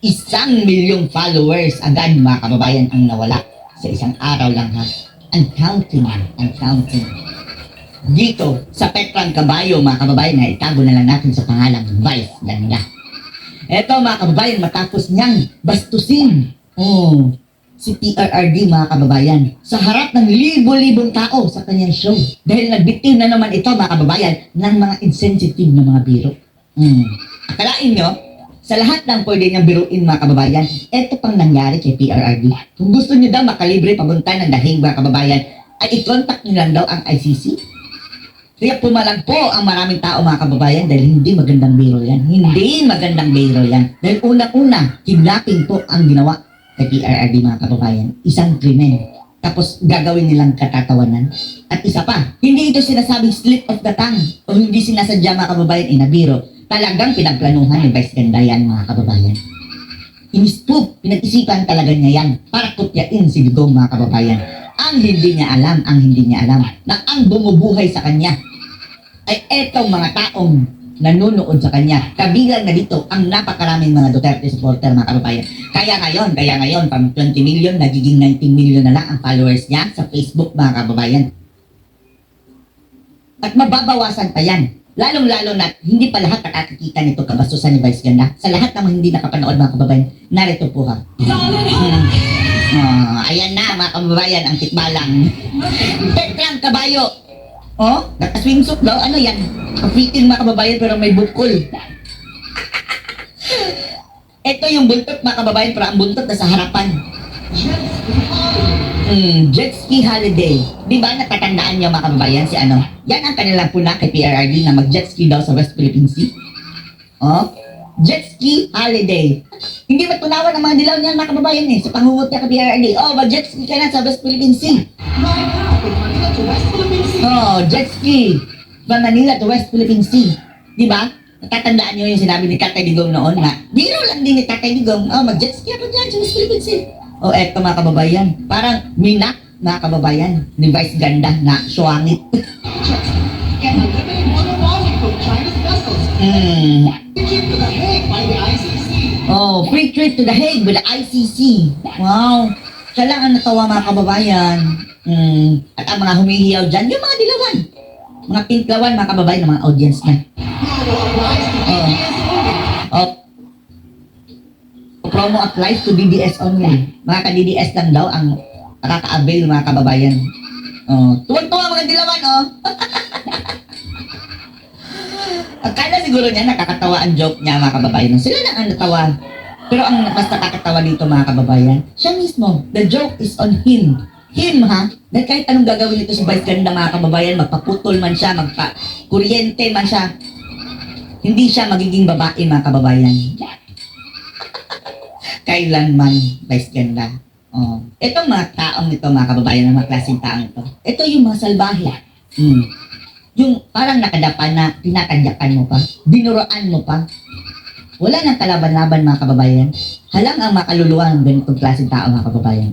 Isang milyong followers agad mga kababayan ang nawala sa isang araw lang ha. Ang counting, ang counting. Dito, sa Petrang Kabayo, mga kababayan, na itago na lang natin sa pangalang Vice Ganda. Eto mga kababayan, matapos niyang bastusin. Oh, si PRRD mga kababayan sa harap ng libo-libong tao sa kanyang show. Dahil nagbitiw na naman ito mga kababayan ng mga insensitive na mga biro. Hmm. Akalain nyo, sa lahat ng pwede niyang biruin mga kababayan, eto pang nangyari kay PRRD. Kung gusto niyo daw makalibre papunta ng dahig mga kababayan, ay i-contact niyo lang daw ang ICC. Kaya pumalag po ang maraming tao mga kababayan dahil hindi magandang biro yan. Hindi magandang biro yan. Dahil unang-una, kidnapping po ang ginawa kay PRRD mga kababayan. Isang krimen. Tapos gagawin nilang katatawanan. At isa pa, hindi ito sinasabing slip of the tongue o hindi sinasadya mga kababayan inabiro. Talagang pinagplanuhan ni Vice Ganda yan mga kababayan. Inispoop, pinag-isipan talaga niya yan para kutyain si Digong mga kababayan. Ang hindi niya alam, ang hindi niya alam na ang bumubuhay sa kanya ay etong mga taong nanonood sa kanya. Kabilang na dito ang napakaraming mga Duterte supporter mga kababayan. Kaya ngayon, kaya ngayon, pang 20 million, nagiging 19 million na lang ang followers niya sa Facebook mga kababayan. At mababawasan pa yan. Lalong-lalo na hindi pa lahat nakakikita nito kabastusan ni Vice Ganda. Sa lahat ng mga hindi nakapanood mga kababayan, narito po ha. Ah, ayan na mga kababayan, ang tikbalang. Teklang kabayo. Oh, naka-swimsuit daw. Ano yan? Kapitin mga kababayan pero may bukol. Ito yung buntot mga kababayan pero ang buntot nasa harapan. Mm, jet ski holiday. Di ba natatandaan niyo mga kababayan si ano? Yan ang kanilang puna kay PRRD na mag-jet ski daw sa West Philippine Sea. Oh, jet ski holiday. Hindi matunawan ang mga dilaw niya mga kababayan eh sa pangungot niya kay PRRD. Oh, mag-jet ski ka na sa West Philippine Sea. Oh, jet ski. From Manila to West Philippine Sea. Di ba? Natatandaan niyo yung sinabi ni Tatay Digong noon na biro lang din ni Tatay Digong. Oh, mag-jet ski ako dyan sa West Philippine Sea. Oh, eto mga kababayan. Parang minak mga kababayan ni Vice Ganda na suwangit. mm. Oh, free trip to the Hague with the ICC. Wow. Siya natawa mga kababayan. Mm. At ang mga humihiyaw dyan, yung mga dilawan. Mga pinklawan mga kababayan mga audience niya. Oh. Oh. Promo applies to DDS only. Mga ka-DDS lang daw ang nakaka-avail mga kababayan. Oh. Tuwan-tuwa mga dilawan, oh. Akala siguro niya nakakatawa ang joke niya mga kababayan. Sila na ang natawa. Pero ang mas nakakatawa dito mga kababayan, siya mismo, the joke is on him. Him ha? Dahil kahit anong gagawin nito si Vice Ganda mga kababayan, magpaputol man siya, magpa-kuryente man siya, hindi siya magiging babae mga kababayan. Kailanman, Vice Ganda. Oh. Itong mga taong ito, mga kababayan, mga klaseng taong ito, ito yung mga salbahe. Hmm. Yung parang nakadapa na tinatadyakan mo pa, binuroan mo pa. Wala nang kalaban-laban mga kababayan. Halang ang makaluluwa ng ganitong klaseng tao mga kababayan.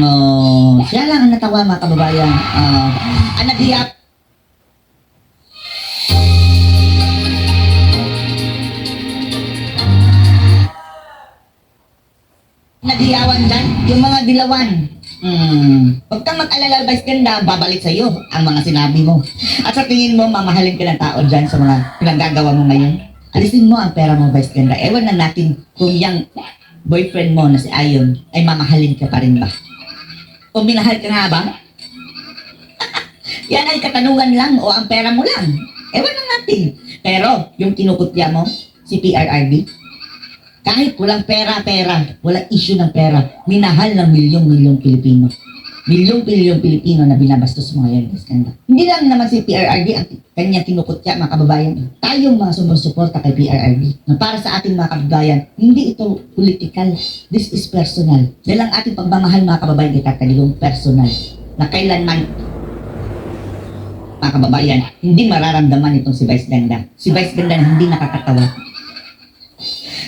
Oh, siya lang ang natawa mga kababayan. Uh, ang naghiyak Nadiyawan dyan, yung mga dilawan. Hmm. Huwag kang mag-alala, Vice Ganda, babalik sa'yo ang mga sinabi mo. At sa tingin mo, mamahalin ka ng tao dyan sa mga pinagagawa mo ngayon. Alisin mo ang pera mo, Vice Ganda. Ewan na natin kung yung boyfriend mo na si Ayon ay mamahalin ka pa rin ba? O minahal ka nga ba? Yan ay katanungan lang o ang pera mo lang. Ewan na natin. Pero, yung kinukutya mo, si PRRD, kahit walang pera-pera, walang issue ng pera, minahal ng milyong-milyong Pilipino. Milyong-milyong Pilipino na binabastos Miss Kanda. Hindi lang naman si PRRD ang kanyang kinukutya, mga kababayan. Tayong mga sumusuporta kay PRRD. Na para sa ating mga kababayan, hindi ito political. This is personal. Dahil ang ating pagmamahal, mga kababayan, kay Tataligong personal. Na kailanman mga kababayan, hindi mararamdaman itong si Vice Ganda. Si Vice Ganda hindi nakakatawa.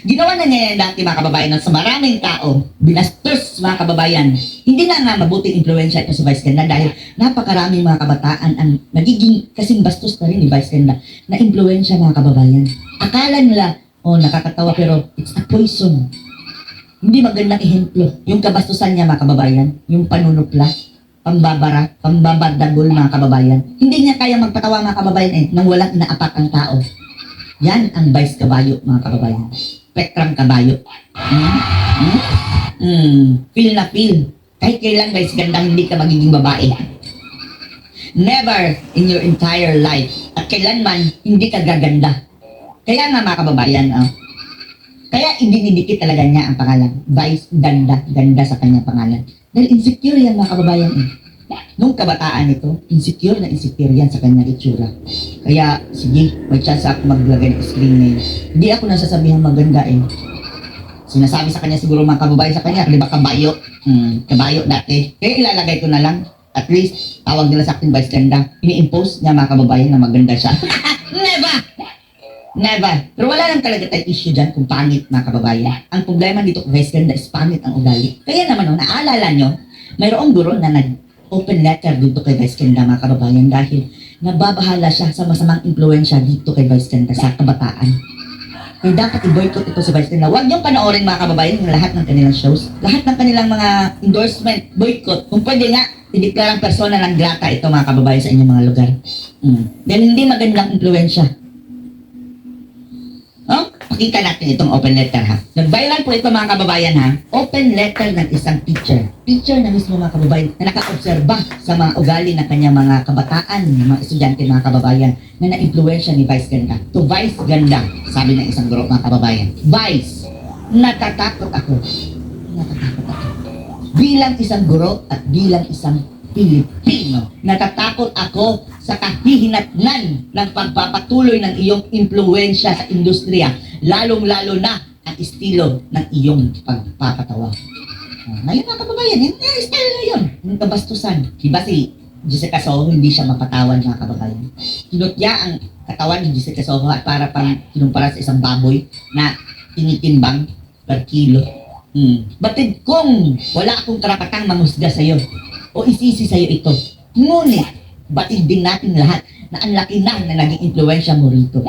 Ginawa na niya yan dati mga kababayan sa maraming tao. Binastos mga kababayan. Hindi na nga mabuting impluensya ito si Vice Ganda dahil napakaraming mga kabataan ang nagiging kasing bastos na rin ni Vice Ganda na impluensya mga kababayan. Akala nila, oh nakakatawa pero it's a poison. Hindi magandang ehemplo. Yung kabastusan niya mga kababayan, yung panunupla, pambabara, pambabardagol mga kababayan. Hindi niya kaya magpatawa mga kababayan eh, nang walang inaapak ang tao. Yan ang vice kabayo, mga kababayan. Spectrum kabayo. Hmm? Hmm? Hmm. Feel na feel. Kahit kailan vice gandang hindi ka magiging babae. Never in your entire life. At kailanman hindi ka gaganda. Kaya nga mga kababayan, oh, kaya idinidikit talaga niya ang pangalan. Vice ganda, ganda sa kanyang pangalan. Dahil insecure yan mga kababayan eh. Nung kabataan ito, insecure na insecure yan sa kanyang itsura. Kaya, sige, may chance ako maglagay ng screen name. Hindi ako nasasabihan maganda eh. Sinasabi sa kanya siguro mga kababayan sa kanya, di ba kabayo? Hmm, kabayo dati. Kaya ilalagay ko na lang. At least, tawag nila sa akin vice ganda. Ini-impose niya mga kababayan na maganda siya. Never! Never. Pero wala lang talaga tayong issue dyan kung pangit mga kababayan. Ang problema dito kung vice ganda is pangit ang ugali. Kaya naman, no, naalala nyo, mayroong guro na nag open letter dito kay Vice Ganda mga kababayan dahil nababahala siya sa masamang impluensya dito kay Vice Ganda sa kabataan. Kaya dapat i-boycott ito sa Vice Ganda. Huwag niyong panoorin mga kababayan yung lahat ng kanilang shows. Lahat ng kanilang mga endorsement, boycott. Kung pwede nga, ideklarang persona ng grata ito mga kababayan sa inyong mga lugar. Mm. Dahil hindi magandang impluensya. Pakita natin itong open letter ha. Nag-viral po ito mga kababayan ha. Open letter ng isang teacher. Teacher na mismo mga kababayan na naka-obserba sa mga ugali ng kanyang mga kabataan, ng mga estudyante mga kababayan na na-impluensya ni Vice Ganda. To Vice Ganda, sabi ng isang group mga kababayan. Vice, natatakot ako. Natatakot ako. Bilang isang guro at bilang isang Pilipino. Natatakot ako sa kahihinatnan ng pagpapatuloy ng iyong impluensya sa industriya, lalong-lalo na ang estilo ng iyong pagpapatawa. Ah, ngayon mga kababayan, yung style na yun, yung kabastusan. Diba si Jessica Soho, hindi siya mapatawan mga kababayan. Kinutya ang katawan ni Jessica Soho at para pang kinumpara sa isang baboy na tinitimbang per kilo. Hmm. Batid kung wala akong karapatang manghusga sa iyo o isisi sa iyo ito. Ngunit, batid din natin lahat na ang laki na na naging impluensya mo rito.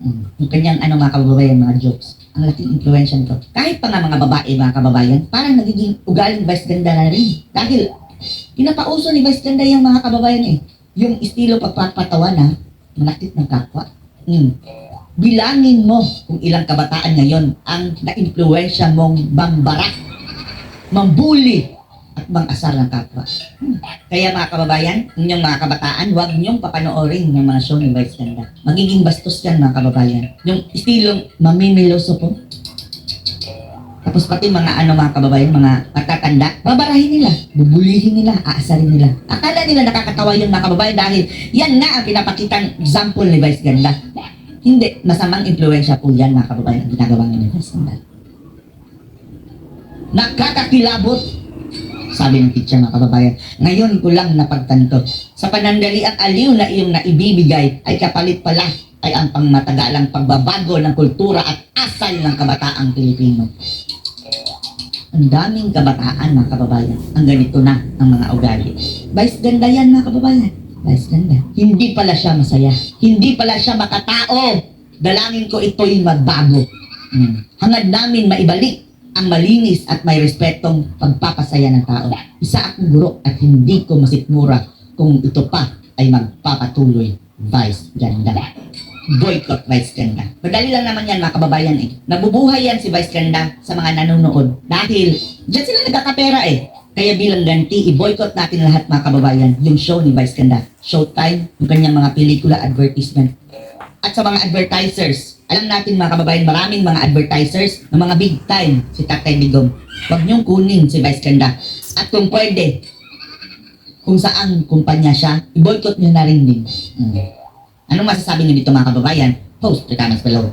Hmm. Yung kanyang ano mga kababayan, mga jokes. Ang laking impluensya nito. Kahit pa nga mga babae, mga kababayan, parang nagiging ugaling vice ganda na rin. Dahil, pinapauso ni vice ganda yung mga kababayan eh. Yung estilo pagpapatawa na, malakit ng kapwa. Hmm. Bilangin mo kung ilang kabataan ngayon ang na-impluensya mong bambara, mambuli, at mang-asar ng kapwa. Hmm. Kaya mga kababayan, inyong mga kabataan, huwag niyong papanoorin yung mga show ni Vice Ganda. Magiging bastos yan mga kababayan. Yung estilong mamimiloso po. Tapos pati mga ano mga kababayan, mga matatanda, babarahin nila, bubulihin nila, aasarin nila. Akala nila nakakatawa yung mga kababayan dahil yan nga ang pinapakitang example ni Vice Ganda. Hindi, masamang impluensya po yan mga kababayan ginagawa ni Vice Ganda. Nakakakilabot sabi ng teacher mga kababayan, ngayon ko lang napagtanto. Sa panandali at aliw na iyong naibibigay ay kapalit pala ay ang pangmatagalang pagbabago ng kultura at asal ng kabataang Pilipino. Ang daming kabataan mga kababayan. Ang ganito na ang mga ugali. Vice ganda yan mga kababayan. Vice ganda. Hindi pala siya masaya. Hindi pala siya makatao. Dalangin ko ito'y magbago. Hmm. Hangad namin maibalik ang malinis at may respetong pagpapasaya ng tao. Isa akong guro at hindi ko masikmura kung ito pa ay magpapatuloy. Vice ganda. Boycott Vice Ganda. Madali lang naman yan mga kababayan eh. Nabubuhay yan si Vice Ganda sa mga nanonood. Dahil dyan sila nagkakapera eh. Kaya bilang ganti, i-boycott natin lahat mga kababayan yung show ni Vice Ganda. Showtime, yung kanyang mga pelikula, advertisement. At sa mga advertisers, alam natin mga kababayan, maraming mga advertisers ng mga big time si Tatay Digong. Huwag niyong kunin si Vice Ganda. At kung pwede, kung saan kumpanya siya, i-boycott niyo na rin din. Mm. Anong masasabi niyo dito mga kababayan? Post your comments below.